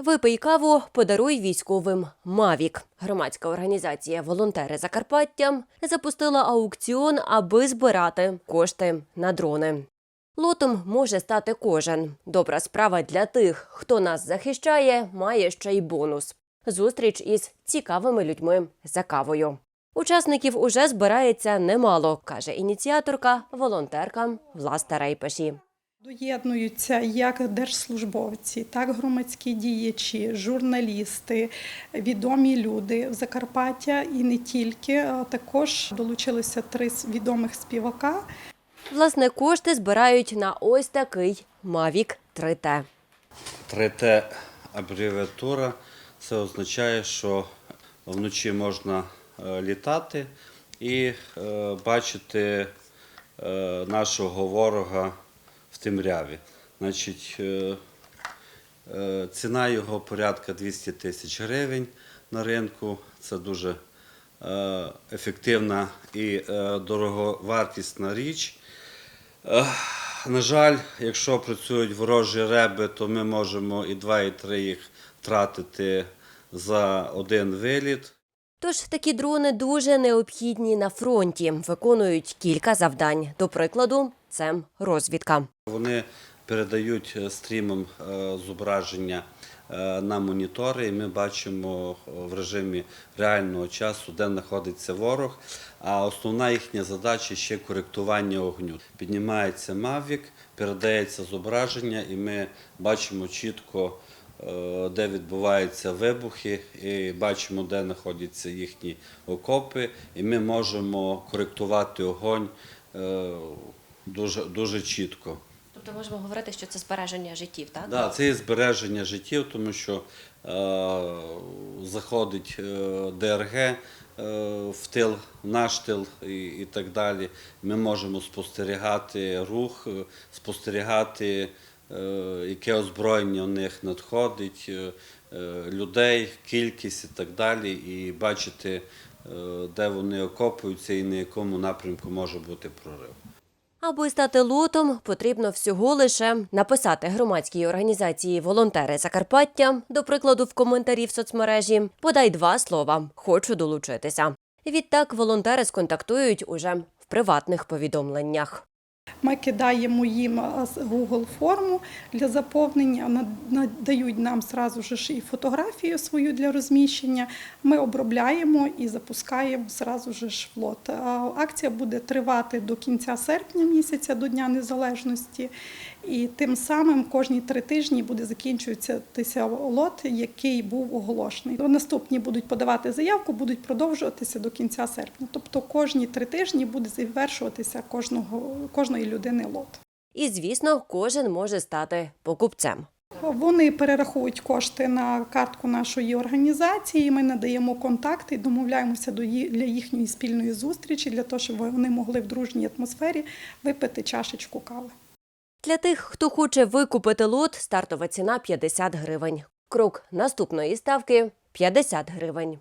Випий каву, подаруй військовим Мавік. Громадська організація Волонтери Закарпаття запустила аукціон, аби збирати кошти на дрони. Лотом може стати кожен. Добра справа для тих, хто нас захищає, має ще й бонус зустріч із цікавими людьми за кавою. Учасників уже збирається немало, каже ініціаторка, волонтерка Власта Рейпаші. Доєднуються як держслужбовці, так громадські діячі, журналісти, відомі люди в Закарпаття і не тільки. А Також долучилися три відомих співака. Власне, кошти збирають на ось такий Mavic 3T. 3Т абревіатура це означає, що вночі можна е, літати і е, бачити е, нашого ворога в темряві. Значить, е, е, ціна його порядка 200 тисяч гривень на ринку. Це дуже е, ефективна і дороговартісна річ. На жаль, якщо працюють ворожі реби, то ми можемо і два, і три їх втратити за один виліт. Тож такі дрони дуже необхідні на фронті, виконують кілька завдань. До прикладу, це розвідка. Вони передають е, стрімом е, зображення е, на монітори, і ми бачимо в режимі реального часу, де знаходиться ворог. А основна їхня задача ще коректування огню. Піднімається Mavic, передається зображення, і ми бачимо чітко, де відбуваються вибухи, і бачимо, де знаходяться їхні окопи, і ми можемо коректувати огонь е, дуже, дуже чітко. Тобто можемо говорити, що це збереження життів, так? Да, це є збереження життів, тому що е, заходить е, ДРГ е, в тил, в наш тил і, і так далі. Ми можемо спостерігати рух, е, спостерігати, е, яке озброєння у них надходить, е, е, людей, кількість і так далі, і бачити, е, де вони окопуються і на якому напрямку може бути прорив. Аби стати лотом, потрібно всього лише написати громадській організації Волонтери Закарпаття, до прикладу, в коментарі в соцмережі, подай два слова Хочу долучитися. Відтак волонтери сконтактують уже в приватних повідомленнях. Ми кидаємо їм Google форму для заповнення, надають нам зразу ж і фотографію свою для розміщення. Ми обробляємо і запускаємо зразу ж в лот. Акція буде тривати до кінця серпня місяця, до Дня Незалежності. І тим самим кожні три тижні буде закінчуватися лот, який був оголошений. Наступні будуть подавати заявку, будуть продовжуватися до кінця серпня. Тобто кожні три тижні буде завершуватися кожного, кожної людини лот. І, звісно, кожен може стати покупцем. Вони перераховують кошти на картку нашої організації. Ми надаємо контакти і домовляємося до для їхньої спільної зустрічі, для того, щоб вони могли в дружній атмосфері випити чашечку кави. Для тих, хто хоче викупити лот, стартова ціна 50 гривень. Крок наступної ставки 50 гривень.